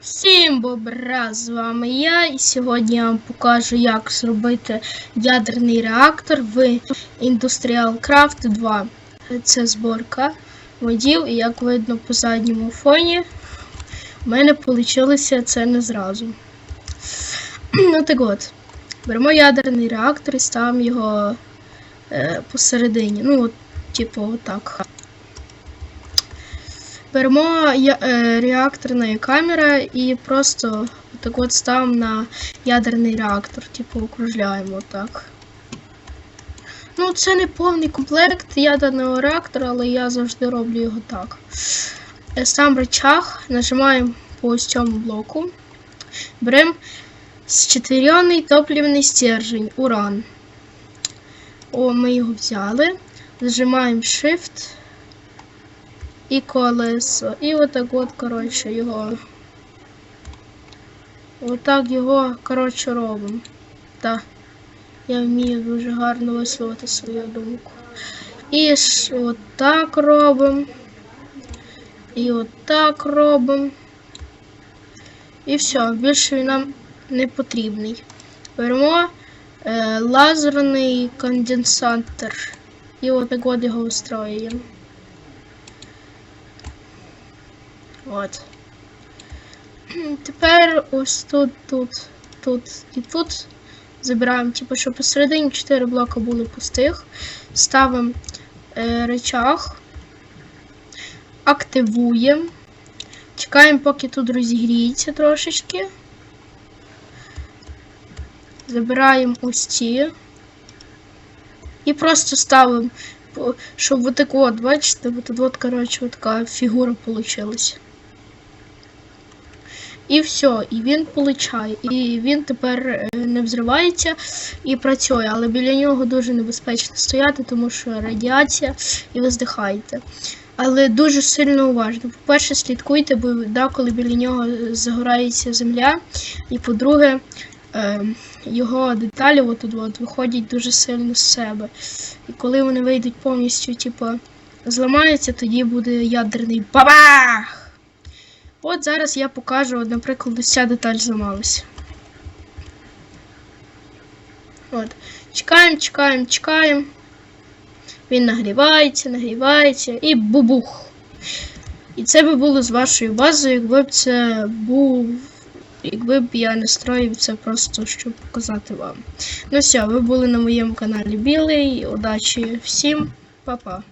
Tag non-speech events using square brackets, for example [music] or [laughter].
Всім бобра, з вами я, і сьогодні я вам покажу, як зробити ядерний реактор в Industrial Craft 2. Це зборка модів, і як видно по задньому фоні, в мене вийшло це не зразу. Ну так от, беремо ядерний реактор і ставимо його е, посередині. Ну, от, типу, отак. Беремо е, реакторна камера і просто так от ставимо на ядерний реактор, типу окружляємо так. Ну, це не повний комплект ядерного реактора, але я завжди роблю його так. Е, Сам рычаг нажимаємо по ось цьому блоку. Беремо счетверенний топливний стержень, уран. О, ми його взяли. Зажимаємо Shift і колесо. І отак от, коротше, його. Отак його, коротше, робимо. Так. Я вмію дуже гарно висловити свою думку. І ж отак робимо. І отак робимо. І все, більше він нам не потрібний. Беремо е, лазерний конденсатор. І отак от його устроюємо. От. [clears throat] Тепер ось тут, тут, тут і тут забираємо, типу, щоб посередині 4 блока були пустих. Ставимо е, речах, активуємо. Чекаємо, поки тут розігріється трошечки. Забираємо ось ці. І просто ставимо, щоб вот так от, бачите, вот от, коротше, от така фігура получилась. І все, і він получає. І він тепер е, не взривається і працює, але біля нього дуже небезпечно стояти, тому що радіація і ви здихаєте. Але дуже сильно уважно. По-перше, слідкуйте, бо деколи біля нього загорається земля. І по-друге, е, його деталі отут от виходять дуже сильно з себе. І коли вони вийдуть повністю, типу, зламаються, тоді буде ядерний бабах! От зараз я покажу, наприклад, ось ця деталь зламалася. От. Чекаємо, чекаємо, чекаємо. Він нагрівається, нагрівається і бубух. І це би було з вашою базою, якби б це був. Якби б я не строїв це просто, щоб показати вам. Ну все, ви були на моєму каналі Білий. Удачі всім, па-па.